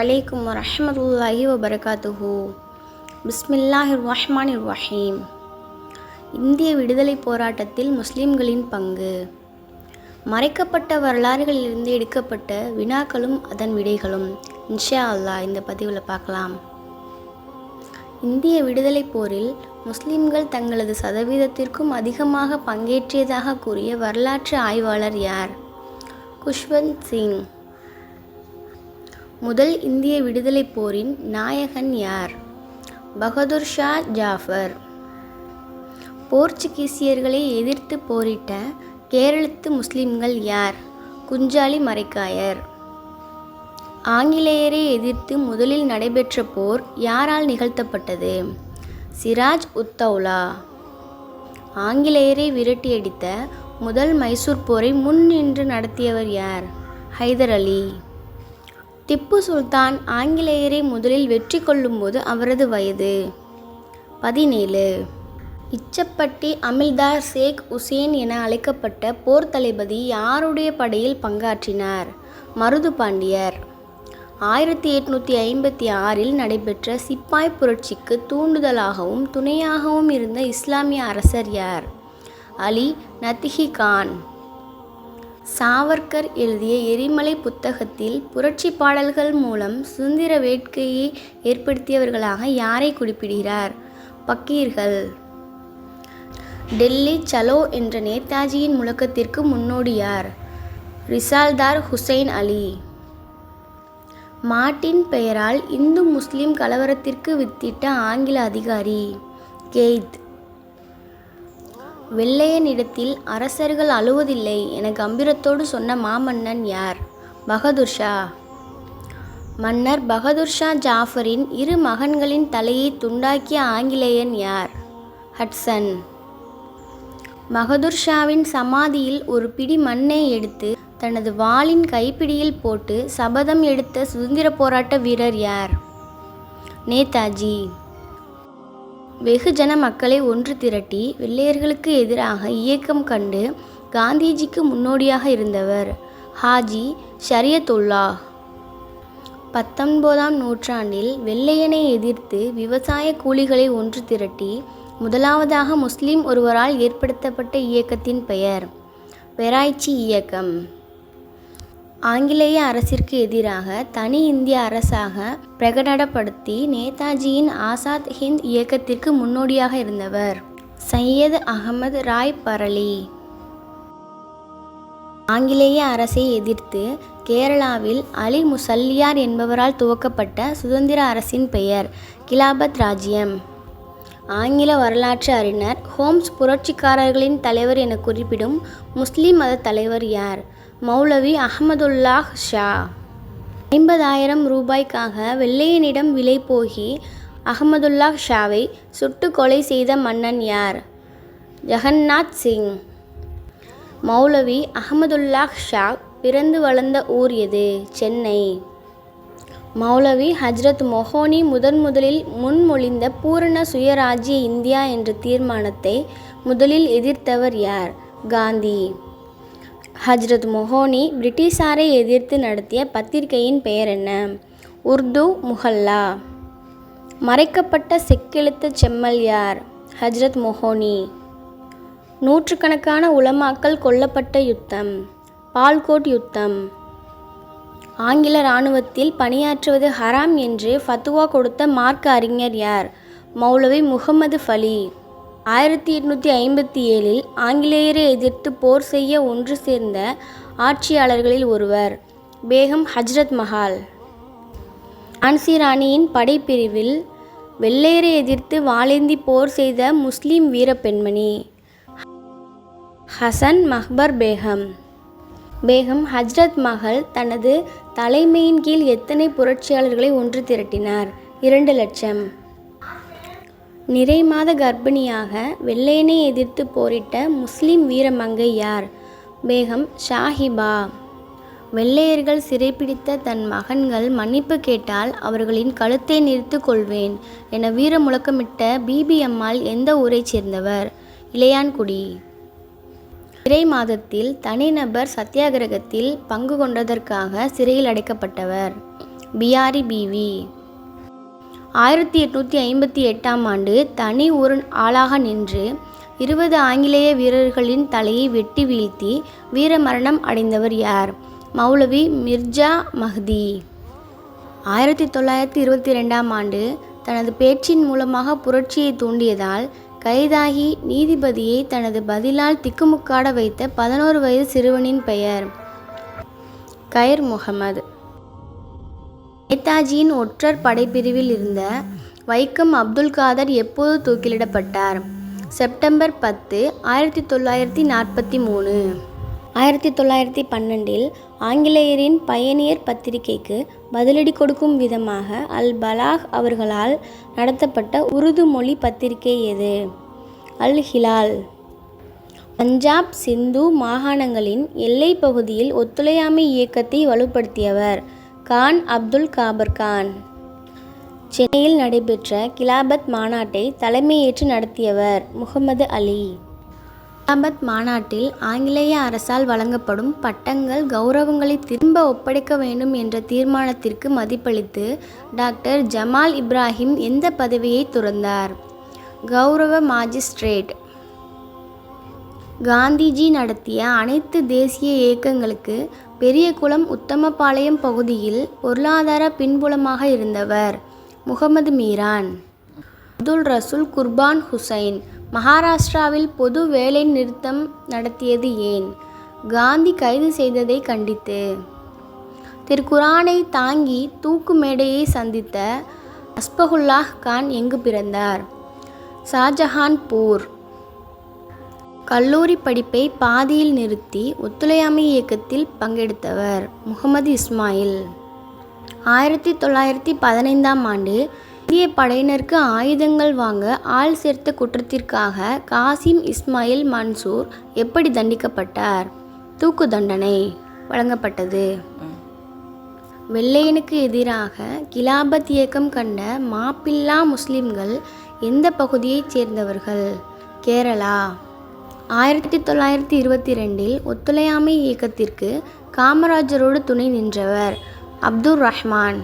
அலைக்கும் வரஹமத்துல்லாஹி வபரகாத்துஹு. பிஸ்மில்லாஹி ரஹ்மான் ரஹீம் இந்திய விடுதலை போராட்டத்தில் முஸ்லிம்களின் பங்கு. மறைக்கப்பட்ட வரலாறுகளிலிருந்து எடுக்கப்பட்ட வினாக்களும் அதன் விடைகளும். இன்ஷா அல்லாஹ் இந்த பதிவில் பார்க்கலாம். இந்திய விடுதலை போரில் முஸ்லிம்கள் தங்களது சதவீதத்திற்கும் அதிகமாக பங்கேற்றியதாக கூறிய வரலாற்று ஆய்வாளர் யார்? குஷ்வந்த் சிங். முதல் இந்திய விடுதலை போரின் நாயகன் யார்? பகதூர் ஷா ஜாஃபர். போர்ச்சுகீசியர்களை எதிர்த்து போரிட்ட கேரளத்து முஸ்லிம்கள் யார்? குஞ்சாலி மரைக்காயர் ஆங்கிலேயரை எதிர்த்து முதலில் நடைபெற்ற போர் யாரால் நிகழ்த்தப்பட்டது? சிராஜ் உத்தௌலா. ஆங்கிலேயரை விரட்டியடித்த முதல் மைசூர் போரை முன் நின்று நடத்தியவர் யார்? ஹைதர் அலி. திப்பு சுல்தான் ஆங்கிலேயரை முதலில் வெற்றி கொள்ளும்போது அவரது வயது. பதினேழு. இச்சப்பட்டி அமில்தார் ஷேக் உசேன் என அழைக்கப்பட்ட போர் தளபதி யாருடைய படையில் பங்காற்றினார்? மருது பாண்டியர். ஆயிரத்தி எட்நூற்றி ஐம்பத்தி ஆறில் நடைபெற்ற சிப்பாய் புரட்சிக்கு தூண்டுதலாகவும் துணையாகவும் இருந்த இஸ்லாமிய அரசர் யார்? அலி நத்திஹி கான். சாவர்கர் எழுதிய எரிமலை புத்தகத்தில் புரட்சி பாடல்கள் மூலம் சுதந்திர வேட்கையை ஏற்படுத்தியவர்களாக யாரை குறிப்பிடுகிறார்? பக்கீர்கள். டெல்லி சலோ என்ற நேதாஜியின் முழக்கத்திற்கு முன்னோடியார் ரிசால்தார் ஹுசைன் அலி. மாட்டின் பெயரால் இந்து முஸ்லிம் கலவரத்திற்கு வித்திட்ட ஆங்கில அதிகாரி கெய்த். வெள்ளையனிடத்தில் அரசர்கள் அழுவதில்லை என கம்பீரத்தோடு சொன்ன மாமன்னன் யார்? பகதூர் ஷா. மன்னர் பகதூர் ஷா ஜாஃபரின் இரு மகன்களின் தலையை துண்டாக்கிய ஆங்கிலேயன் யார்? ஹட்சன். பகதூர் ஷாவின் சமாதியில் ஒரு பிடி மண்ணை எடுத்து தனது வாளின் கைப்பிடியில் போட்டு சபதம் எடுத்த சுதந்திர போராட்ட வீரர் யார்? நேதாஜி. வெகுஜன மக்களை ஒன்று திரட்டி வெள்ளையர்களுக்கு எதிராக இயக்கம் கண்டு காந்திஜிக்கு முன்னோடியாக இருந்தவர் ஹாஜி ஷரியத்துல்லா பத்தொன்பதாம் நூற்றாண்டில் வெள்ளையனை எதிர்த்து விவசாய கூலிகளை ஒன்று திரட்டி முதலாவதாக முஸ்லிம் ஒருவரால் ஏற்படுத்தப்பட்ட இயக்கத்தின் பெயர் பெராய்ச்சி இயக்கம். ஆங்கிலேய அரசிற்கு எதிராக தனி இந்திய அரசாக பிரகடனப்படுத்தி நேதாஜியின் ஆசாத் ஹிந்த் இயக்கத்திற்கு முன்னோடியாக இருந்தவர். சையத் அகமது ராய் பரலி ஆங்கிலேய அரசை எதிர்த்து கேரளாவில் அலி முசல்லியார் என்பவரால் துவக்கப்பட்ட சுதந்திர அரசின் பெயர் கிலாபத் ராஜ்யம். ஆங்கில வரலாற்று அறிஞர் ஹோம்ஸ் புரட்சிக்காரர்களின் தலைவர் என குறிப்பிடும் முஸ்லிம் மத தலைவர் யார்? மௌலவி அஹமதுல்லாஹ் ஷா. ஐம்பதாயிரம் ரூபாய்க்காக வெள்ளையனிடம் விலை போகி அகமதுல்லாஹ் ஷாவை சுட்டு கொலை செய்த மன்னன் யார்? ஜெகநாத் சிங். மௌலவி அகமதுல்லாஹ் ஷா பிறந்து வளர்ந்த ஊர் எது? சென்னை. மௌலவி ஹஜ்ரத் மொஹோனி முதன் முதலில் முன்மொழிந்த பூரண சுயராஜ்ய இந்தியா என்ற தீர்மானத்தை முதலில் எதிர்த்தவர் யார்? காந்தி. ஹஜ்ரத் மொஹோனி பிரிட்டிஷாரை எதிர்த்து நடத்திய பத்திரிகையின் பெயர் என்ன? உர்து முஹல்லா. மறைக்கப்பட்ட செக்கெழுத்த செம்மல் யார்? ஹஜ்ரத் மொஹோனி. நூற்றுக்கணக்கான உலமாக்கள் கொல்லப்பட்ட யுத்தம். பால்கோட் யுத்தம். ஆங்கில இராணுவத்தில் பணியாற்றுவது ஹராம் என்று ஃபத்துவா கொடுத்த மார்க்க அறிஞர் யார்? மௌலவி முகமது ஃபலி. ஆயிரத்தி எட்நூற்றி ஐம்பத்தி ஏழில் ஆங்கிலேயரை எதிர்த்து போர் செய்ய ஒன்று சேர்ந்த ஆட்சியாளர்களில் ஒருவர் பேகம் ஹஜ்ரத் மஹால். அன்சி ராணியின் படைப்பிரிவில் வெள்ளையரை எதிர்த்து வாளேந்தி போர் செய்த முஸ்லீம் வீர பெண்மணி ஹசன் மஹ்பர் பேகம். பேகம் ஹஜ்ரத் மகள் தனது தலைமையின் கீழ் எத்தனை புரட்சியாளர்களை ஒன்று திரட்டினார்? இரண்டு லட்சம். நிறை மாத கர்ப்பிணியாக வெள்ளையனை எதிர்த்து போரிட்ட முஸ்லிம் வீரமங்கை யார்? பேகம் ஷாஹிபா. வெள்ளையர்கள் சிறைப்பிடித்த தன் மகன்கள் மன்னிப்பு கேட்டால் அவர்களின் கழுத்தை நிறுத்து கொள்வேன் என வீர முழக்கமிட்ட பிபி அம்மாள் எந்த ஊரைச் சேர்ந்தவர்? இளையான்குடி. சிறை மாதத்தில் தனிநபர் சத்தியாகிரகத்தில் பங்கு கொண்டதற்காக சிறையில் அடைக்கப்பட்டவர். பியாரி பிவி. ஆயிரத்தி எட்நூற்றி ஐம்பத்தி எட்டாம் ஆண்டு தனி ஒரு ஆளாக நின்று இருபது ஆங்கிலேய வீரர்களின் தலையை வெட்டி வீழ்த்தி வீரமரணம் அடைந்தவர் யார்? மௌலவி மிர்ஜா மஹ்தி. ஆயிரத்தி தொள்ளாயிரத்தி இருபத்தி ரெண்டாம் ஆண்டு தனது பேச்சின் மூலமாக புரட்சியை தூண்டியதால் கைதாகி நீதிபதியை தனது பதிலால் திக்குமுக்காட வைத்த பதினோரு வயது சிறுவனின் பெயர் கைர் முகமது. நேதாஜியின் ஒற்றர் படைப்பிரிவில் இருந்த வைக்கம் அப்துல் காதர் எப்போது தூக்கிலிடப்பட்டார் செப்டம்பர் பத்து ஆயிரத்தி தொள்ளாயிரத்தி நாற்பத்தி மூணு. ஆயிரத்தி தொள்ளாயிரத்தி பன்னெண்டில் ஆங்கிலேயரின் பயணியர் பத்திரிகைக்கு பதிலடி கொடுக்கும் விதமாக அல் பலாக் அவர்களால் நடத்தப்பட்ட உருது மொழி பத்திரிகை எது? அல் ஹிலால். பஞ்சாப் சிந்து மாகாணங்களின் எல்லைப் பகுதியில் ஒத்துழையாமை இயக்கத்தை வலுப்படுத்தியவர். கான் அப்துல் காபர் கான். சென்னையில் நடைபெற்ற கிலாபத் மாநாட்டை தலைமையேற்று நடத்தியவர் முகமது அலி. கிலாபத் மாநாட்டில் ஆங்கிலேய அரசால் வழங்கப்படும் பட்டங்கள் கௌரவங்களை திரும்ப ஒப்படைக்க வேண்டும் என்ற தீர்மானத்திற்கு மதிப்பளித்து டாக்டர் ஜமால் இப்ராஹிம் எந்த பதவியை துறந்தார்? கௌரவ மாஜிஸ்ட்ரேட் காந்திஜி நடத்திய அனைத்து தேசிய இயக்கங்களுக்கு பெரியகுளம் உத்தமபாளையம் பகுதியில் பொருளாதார பின்புலமாக இருந்தவர் முகமது மீரான். அப்துல் ரசூல் குர்பான் ஹுசைன் மகாராஷ்டிராவில் பொது வேலை நிறுத்தம் நடத்தியது ஏன்? காந்தி கைது செய்ததை கண்டித்து. திருக்குரானை தாங்கி தூக்கு மேடையை சந்தித்த அஸ்பகுல்லாஹ் கான் எங்கு பிறந்தார்? ஷாஜஹான்பூர் கல்லூரி படிப்பை பாதியில் நிறுத்தி ஒத்துழையாமை இயக்கத்தில் பங்கெடுத்தவர் முகமது இஸ்மாயில். ஆயிரத்தி தொள்ளாயிரத்தி பதினைந்தாம் ஆண்டு இந்திய படையினருக்கு ஆயுதங்கள் வாங்க ஆள் சேர்த்த குற்றத்திற்காக காசிம் இஸ்மாயில் மன்சூர் எப்படி தண்டிக்கப்பட்டார்? தூக்கு தண்டனை வழங்கப்பட்டது. வெள்ளையனுக்கு எதிராக கிலாபத் இயக்கம் கண்ட மாப்பிள்ளா முஸ்லிம்கள் எந்த பகுதியைச் சேர்ந்தவர்கள்? கேரளா. ஆயிரத்தி தொள்ளாயிரத்தி இருபத்தி ரெண்டில் ஒத்துழையாமை இயக்கத்திற்கு காமராஜரோடு துணை நின்றவர் அப்துர் ரஹ்மான்